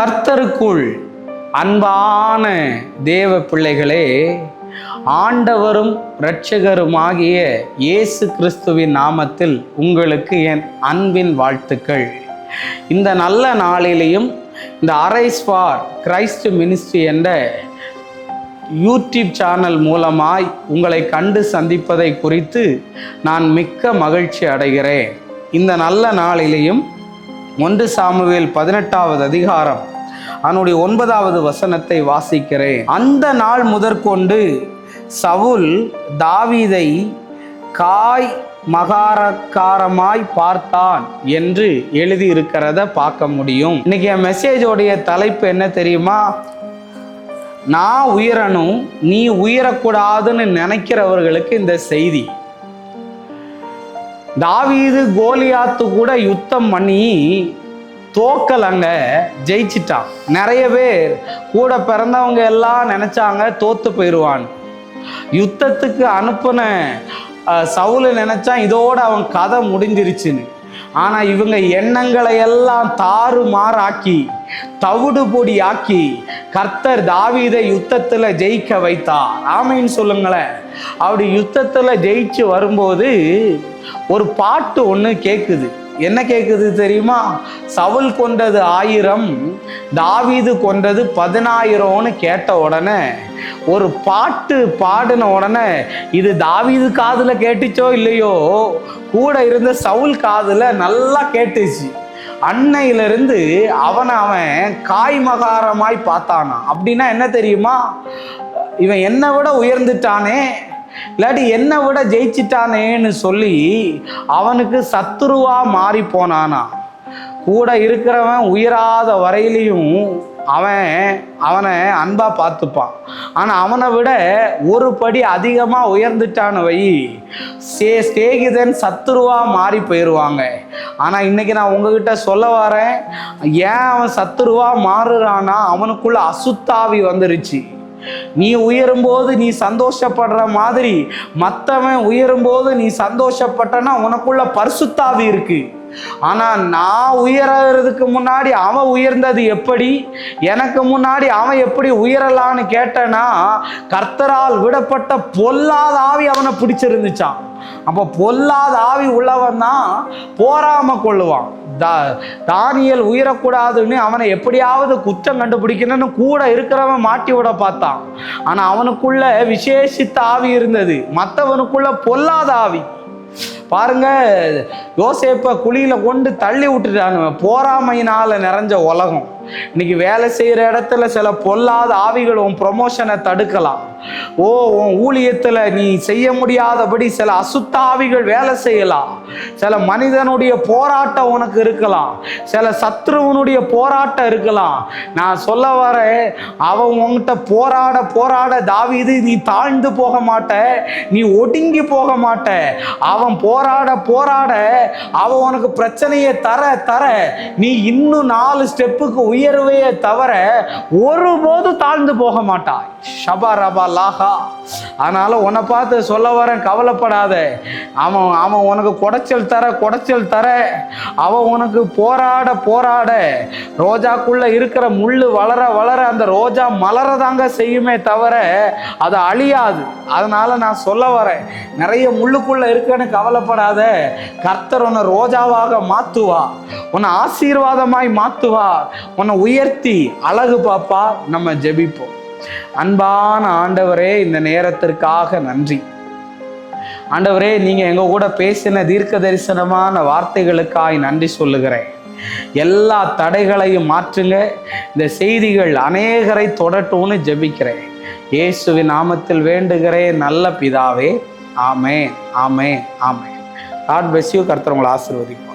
கர்த்தருக்குள் அன்பான தேவ பிள்ளைகளே ஆண்டவரும் இரட்சகருமாகிய இயேசு கிறிஸ்துவின் நாமத்தில் உங்களுக்கு என் அன்பின் வாழ்த்துக்கள். இந்த நல்ல நாளிலையும் இந்த அரைஸ் ஃபார் கிரைஸ்ட் மினிஸ்ட்ரி என்ற யூடியூப் சேனல் மூலமாய் உங்களை கண்டு சந்திப்பதை குறித்து நான் மிக்க மகிழ்ச்சி அடைகிறேன். இந்த நல்ல நாளிலையும் ஒன்று சாமுவேல் பதினெட்டாவது அதிகாரம் அதனுடைய ஒன்பதாவது வசனத்தை வாசிக்கிறேன். அந்த நாள் முதற்கொண்டு சவுல் தாவீதை காய் மகாரக்காரமாய் பார்த்தான் என்று எழுதியிருக்கிறத பார்க்க முடியும். இன்னைக்கு என் மெசேஜோடைய தலைப்பு என்ன தெரியுமா? நான் உயரணும் நீ உயரக்கூடாதுன்னு நினைக்கிறவர்களுக்கு இந்த செய்தி. தாவீது கோலியாத்து கூட யுத்தம் பண்ணி தோக்கலங்க ஜெயிச்சிட்டான். நிறைய பேர் கூட பிறந்தவங்க எல்லாம் நினைச்சாங்க தோத்து போயிடுவான். யுத்தத்துக்கு அனுப்புன அஹ், சவுலு நினைச்சான் இதோட அவன் கதை முடிஞ்சிருச்சுன்னு. ஆனா இவங்க எண்ணங்களை எல்லாம் தாறுமாறாக்கி தவிடு பொடி ஆக்கி கர்த்தர் தாவீதை யுத்தத்துல ஜெயிக்க வைத்தார். ஆமைன்னு சொல்லுங்களேன். அப்படி யுத்தத்துல ஜெயிச்சு வரும்போது ஒரு பாட்டு ஒன்று கேட்குது என்ன கேட்குது தெரியுமா? சவுல் கொண்டது ஆயிரம் தாவீது கொண்டது பதினாயிரம்னு கேட்ட உடனே ஒரு பாட்டு பாடின உடனே இது தாவீது காதில் கேட்டுச்சோ இல்லையோ? கூட இருந்த சவுல் காதில் நல்லா கேட்டுச்சு. அன்னையிலிருந்து அவனை அவன் காய்மகாரமாய் பார்த்தானா அப்படின்னா என்ன தெரியுமா? இவன் என்னை விட உயர்ந்துட்டானே? இல்லாட்டி என்னை விட ஜெயிச்சிட்டானேன்னு சொல்லி அவனுக்கு சத்துருவா மாறி போனானா? கூட இருக்கிறவன் உயராத வரையிலையும் அவன் அவனை அன்பாக பார்த்துப்பான். ஆனால் அவனை விட ஒரு படி அதிகமாக உயர்ந்துட்டான வை. சே ஸ்நேகிதன் சத்துருவா மாறி போயிடுவாங்க ஆனால் இன்னைக்கு நான் உங்ககிட்ட சொல்ல வரேன் ஏன் அவன் சத்துருவா மாறுறானா அவனுக்குள்ள அசுத்தாவி வந்துருச்சு. நீ உயரும்போது நீ சந்தோஷப்படுற மாதிரி மற்றவன் உயரும்போது நீ சந்தோஷப்பட்டனா உனக்குள்ள பரிசுத்தாவி இருக்கு. ஆனால் நான் உயர்றதுக்கு முன்னாடி அவன் உயர்ந்தது எப்படி? எனக்கு முன்னாடி அவன் எப்படி உயரலான்னு கேட்டனா கர்த்தரால் விடப்பட்ட பொல்லாத ஆவி அவனை பிடிச்சிருந்துச்சான் அப்போ பொல்லாத ஆவி உள்ளவன் தான் போராம கொள்ளுவான். தா தானியல் உயரக்கூடாதுன்னு அவனை எப்படியாவது குற்றம் கண்டுபிடிக்கணும்னு கூட இருக்கிறவன் மாட்டி விட பார்த்தான். ஆனால் அவனுக்குள்ள விசேஷித்த ஆவி இருந்தது. மற்றவனுக்குள்ள பொல்லாத ஆவி. பாருங்க யோசேப்ப குழியில கொண்டு தள்ளி விட்டுட்டாங்க போராமையினால நிறைஞ்ச உலகம். இன்னைக்கு வேலை செய்யற இடத்துல சில பொல்லாத ஆவிகள் உன் ப்ரொமோஷனை தடுக்கலாம். ஓ உன் ஊழியத்துல நீ செய்ய முடியாதபடி சில அசுத்த ஆவிகள் வேலை செய்யலாம். சில மனிதனுடைய போராட்டம் உனக்கு இருக்கலாம். சில சத்ருவனுடைய போராட்டம் இருக்கலாம். நான் சொல்ல வரேன் அவன் உன்கிட்ட போராட போராட தாவிது நீ தாழ்ந்து போக மாட்ட நீ ஒடுங்கி போக மாட்ட. அவன் போராட போராட அவன் உனக்கு பிரச்சனையை தர தர நீ இன்னும் நாலு ஸ்டெப்புக்கு உயிர் உயர்வையே தவிர ஒருபோது தாழ்ந்து போக மாட்டாய். ஷபா ரபா லாஹா அதனால உன்னை பார்த்து சொல்ல வரேன் கவலைப்படாத. அவன் அவன் உனக்கு குடைச்சல் தர குடைச்சல் தர. அவன் உனக்கு போராட போராட. ரோஜாக்குள்ள இருக்கிற முள்ளு வளர வளர அந்த ரோஜா மலரதாங்க செய்யுமே தவிர அது அழியாது. அதனால நான் சொல்ல வரேன் நிறைய முள்ளுக்குள்ள இருக்கன்னு கவலைப்படாத. கர்த்தர் உன்னை ரோஜாவாக மாத்துவா. உன்னை ஆசீர்வாதமாய் மாற்றுவா உன்னை உயர்த்தி அழகு பாப்பா நம்ம ஜெபிப்போம். அன்பான ஆண்டவரே இந்த நேரத்திற்காக நன்றி. ஆண்டவரே நீங்க எங்க கூட பேசின தீர்க்க தரிசனமான வார்த்தைகளுக்காய் நன்றி சொல்லுகிறேன். எல்லா தடைகளையும் மாற்றுங்க. இந்த செய்திகள் அநேகரை தொடட்டும்னு ஜெபிக்கிறேன். இயேசுவின் நாமத்தில் வேண்டுகிறேன் நல்ல பிதாவே. ஆமே ஆமே ஆமே காட் பெஸ் யூ கர்த்தர் உங்களை ஆசிர்வதிக்கும்